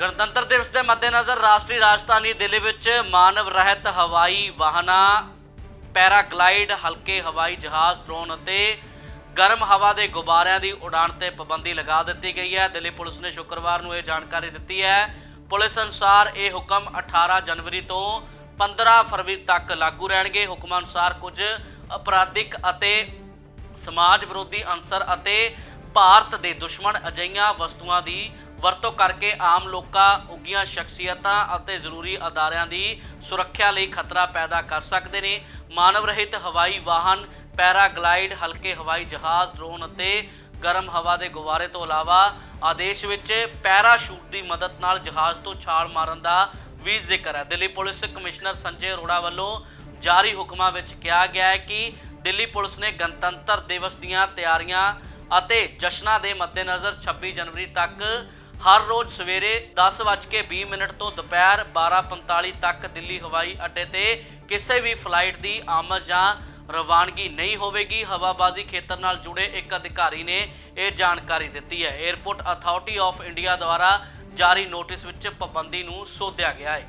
ਗਣਤੰਤਰ ਦਿਵਸ ਦੇ ਮੱਦੇਨਜ਼ਰ ਰਾਸ਼ਟਰੀ ਰਾਜਧਾਨੀ ਦਿੱਲੀ ਵਿੱਚ ਮਾਨਵ ਰਹਿਤ ਹਵਾਈ ਵਾਹਨਾਂ, ਪੈਰਾਗਲਾਈਡ, ਹਲਕੇ ਹਵਾਈ ਜਹਾਜ਼, ਡਰੋਨ ਅਤੇ ਗਰਮ ਹਵਾ ਦੇ ਗੁਬਾਰਿਆਂ ਦੀ ਉਡਾਣ ਤੇ ਪਾਬੰਦੀ ਲਗਾ ਦਿੱਤੀ ਗਈ ਹੈ। ਦਿੱਲੀ ਪੁਲਿਸ ਨੇ ਸ਼ੁੱਕਰਵਾਰ ਨੂੰ ਇਹ ਜਾਣਕਾਰੀ ਦਿੱਤੀ ਹੈ। ਪੁਲਿਸ ਅਨੁਸਾਰ ਇਹ ਹੁਕਮ 18 ਜਨਵਰੀ ਤੋਂ 15 ਫਰਵਰੀ ਤੱਕ ਲਾਗੂ ਰਹਿਣਗੇ। ਹੁਕਮਾਂ ਅਨੁਸਾਰ ਕੁਝ ਅਪਰਾਧਿਕ ਅਤੇ ਸਮਾਜ ਵਿਰੋਧੀ ਅੰਸਰ ਅਤੇ ਭਾਰਤ ਦੇ ਦੁਸ਼ਮਣ ਅਜਈਆਂ ਵਸਤੂਆਂ ਦੀ ਵਰਤੋਂ ਕਰਕੇ ਆਮ ਲੋਕਾਂ ਉੱਗੀਆਂ ਸ਼ਖਸੀਅਤਾਂ ਅਤੇ ਜ਼ਰੂਰੀ ਅਦਾਰਿਆਂ ਦੀ ਸੁਰੱਖਿਆ ਲਈ ਖਤਰਾ ਪੈਦਾ ਕਰ ਸਕਦੇ ਨੇ। ਮਾਨਵ ਰਹਿਤ ਹਵਾਈ ਵਾਹਨ, ਪੈਰਾਗਲਾਈਡ, ਹਲਕੇ ਹਵਾਈ ਜਹਾਜ਼, ਡਰੋਨ ਅਤੇ ਗਰਮ ਹਵਾ ਦੇ ਗੁਬਾਰੇ ਤੋਂ ਇਲਾਵਾ ਆਦੇਸ਼ ਵਿੱਚ ਪੈਰਾਸ਼ੂਟ ਦੀ ਮਦਦ ਨਾਲ ਜਹਾਜ਼ ਤੋਂ ਛਾਲ ਮਾਰਨ ਦਾ ਵੀ ਜ਼ਿਕਰ ਹੈ। ਦਿੱਲੀ ਪੁਲਿਸ ਕਮਿਸ਼ਨਰ ਸੰਜੇ ਅਰੋੜਾ ਵੱਲੋਂ ਜਾਰੀ ਹੁਕਮਾਂ ਵਿੱਚ ਕਿਹਾ ਗਿਆ ਹੈ ਕਿ ਦਿੱਲੀ ਪੁਲਿਸ ਨੇ ਗਣਤੰਤਰ ਦਿਵਸ ਦੀਆਂ ਤਿਆਰੀਆਂ ਅਤੇ ਜਸ਼ਨਾਂ ਦੇ ਮੱਦੇਨਜ਼ਰ 26 ਜਨਵਰੀ ਤੱਕ ਹਰ ਰੋਜ਼ ਸਵੇਰੇ 10:20 ਮਿੰਟ ਤੋਂ ਦੁਪਹਿਰ 12:45 ਤੱਕ ਦਿੱਲੀ ਹਵਾਈ ਅੱਡੇ ਤੇ ਕਿਸੇ ਵੀ ਫਲਾਈਟ ਦੀ ਆਮਦ ਜਾਂ ਰਵਾਨਗੀ ਨਹੀਂ ਹੋਵੇਗੀ। ਹਵਾਬਾਜ਼ੀ ਖੇਤਰ ਨਾਲ ਜੁੜੇ ਇੱਕ ਅਧਿਕਾਰੀ ਨੇ ਇਹ ਜਾਣਕਾਰੀ ਦਿੱਤੀ ਹੈ। 에ਅਰਪੋਰਟ ਅਥਾਰਟੀ ਆਫ ਇੰਡੀਆ ਦੁਆਰਾ ਜਾਰੀ ਨੋਟਿਸ ਵਿੱਚ ਪਾਬੰਦੀ ਨੂੰ ਸੋਧਿਆ ਗਿਆ ਹੈ।